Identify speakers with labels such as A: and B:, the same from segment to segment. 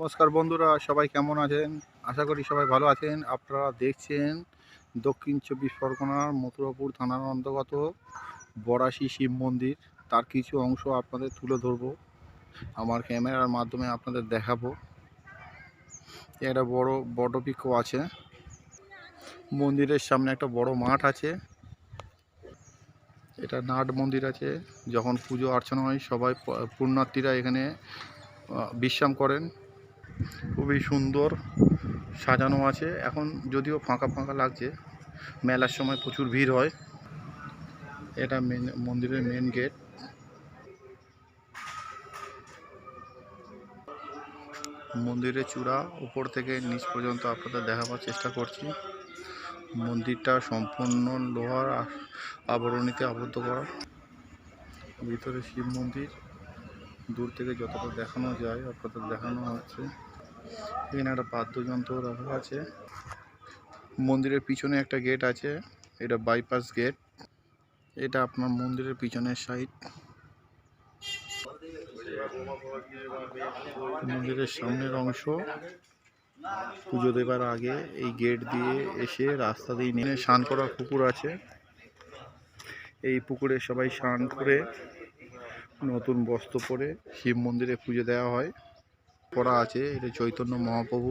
A: নমস্কার বন্ধুরা, সবাই কেমন আছেন? আশা করি সবাই ভালো আছেন। আপনারা দেখছেন দক্ষিণ চব্বিশ পরগনার মথুরাপুর থানার অন্তর্গত বরাশি শিব মন্দির। তার কিছু অংশ আপনাদের তুলে ধরবো, আমার ক্যামেরার মাধ্যমে আপনাদের দেখাবো। একটা বড় বটবৃক্ষ আছে। মন্দিরের সামনে একটা বড় মাঠ আছে। এটা নাট মন্দির আছে। যখন পুজো অর্চনা হয়, সবাই পুণ্যার্থীরা এখানে বিশ্রাম করেন। খুবই সুন্দর সাজানো আছে। এখন যদিও ফাঁকা ফাঁকা লাগছে, মেলার সময় প্রচুর ভিড় হয়। এটা মেন মন্দিরের মেন গেট মন্দিরের চূড়া উপর থেকে নিচ পর্যন্ত আপনাদের দেখাবার চেষ্টা করছি। মন্দিরটা সম্পূর্ণ লোহার আবরণীতে আবদ্ধ করা। ভিতরে শিব মন্দির। দূর থেকে যতটা দেখানো যায়, আপনাদের দেখানো হচ্ছে। এখানে একটা বাদ্যযন্ত্র রাখা আছে। মন্দিরের পিছনে একটা গেট আছে। এটা বাইপাস গেট এটা আপনার মন্দিরের পিছনের সাইড মন্দিরের সামনের অংশ। পুজো দেবার আগে এই গেট দিয়ে এসে রাস্তা দিয়ে নিয়ে স্নান করার পুকুর আছে। এই পুকুরে সবাই স্নান করে নতুন বস্ত্র পরে শিব মন্দিরে পুজো দেওয়া হয়। করা আছে, এটা চৈতন্য মহাপ্রভু।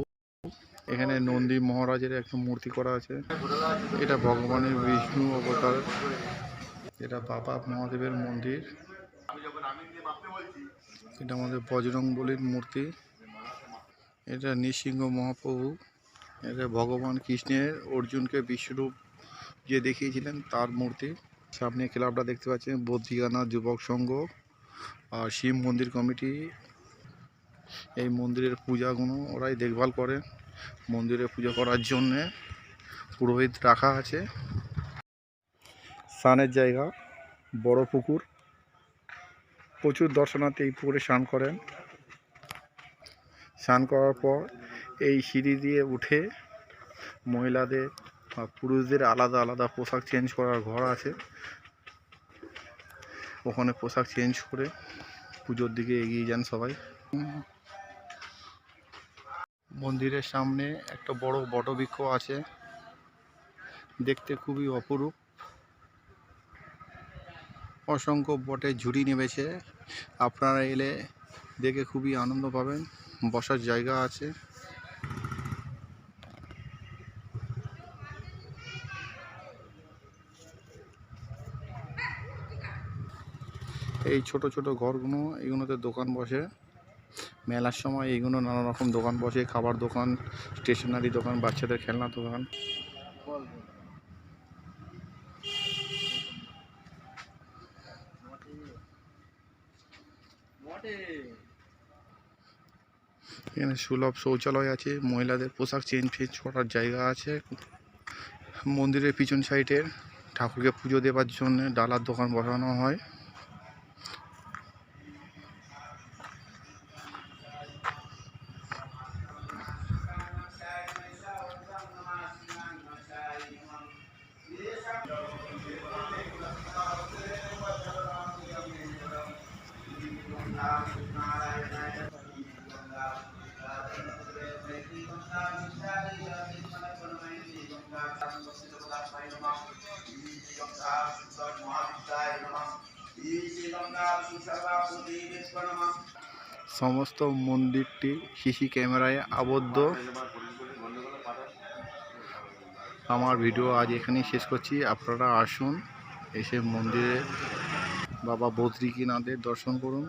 A: এখানে নন্দী মহারাজের একটা মূর্তি করা আছে। এটা ভগবানের বিষ্ণু অবতার। এটা বাবা মহাদেবের মন্দির। এটা আমাদের বজরং বলির মূর্তি। এটা নৃসিংহ মহাপ্রভু। এটা ভগবান কৃষ্ণের, অর্জুনকে বিশ্বরূপ যে দেখিয়েছিলেন তার মূর্তি। সামনে ক্লাবটা দেখতে পাচ্ছেন বদ্রিকানা যুবক সংঘ আর শিব মন্দির কমিটি। এই মন্দিরের পূজাগুলো ওরাই দেখভাল করে। মন্দিরে পুজো করার জন্যে পুরোহিত রাখা আছে। স্নানের জায়গা, বড় পুকুর। প্রচুর দর্শনার্থী এই পুকুরে স্নান করেন। স্নান করার পর এই সিঁড়ি দিয়ে উঠে মহিলাদের বা পুরুষদের আলাদা আলাদা পোশাক চেঞ্জ করার ঘর আছে। ওখানে পোশাক চেঞ্জ করে পুজোর দিকে এগিয়ে যান সবাই। মন্দিরের সামনে একটা বড় বটবৃক্ষ আছে। দেখতে খুবই অপরূপ। অসংখ্য বটে ঝুড়ি নেমেছে। আপনারা এলে দেখে খুবই আনন্দ পাবেন। বসার জায়গা আছে। এই ছোট ছোট ঘরগুলো, এগুলোতে দোকান বসে। মেলার সময় এইগুলো নানা রকম দোকান বসে, খাবার দোকান স্টেশনারি দোকান, বাচ্চাদের খেলনা দোকান। এখানে সুলভ শৌচালয় আছে, মহিলাদের পোশাক চেঞ্জ ফেঞ্জ করার জায়গা আছে। মন্দিরের পিছন সাইডে ঠাকুরকে পুজো দেওয়ার জন্য ডালার দোকান বসানো হয়। সমস্ত মন্দিরটি সিসি ক্যামেরায় আবদ্ধ। আমার ভিডিও আজ এখানেই শেষ করছি। আপনারা আসুন, এসে মন্দিরে বাবা বদ্রীনাথের দর্শন করুন।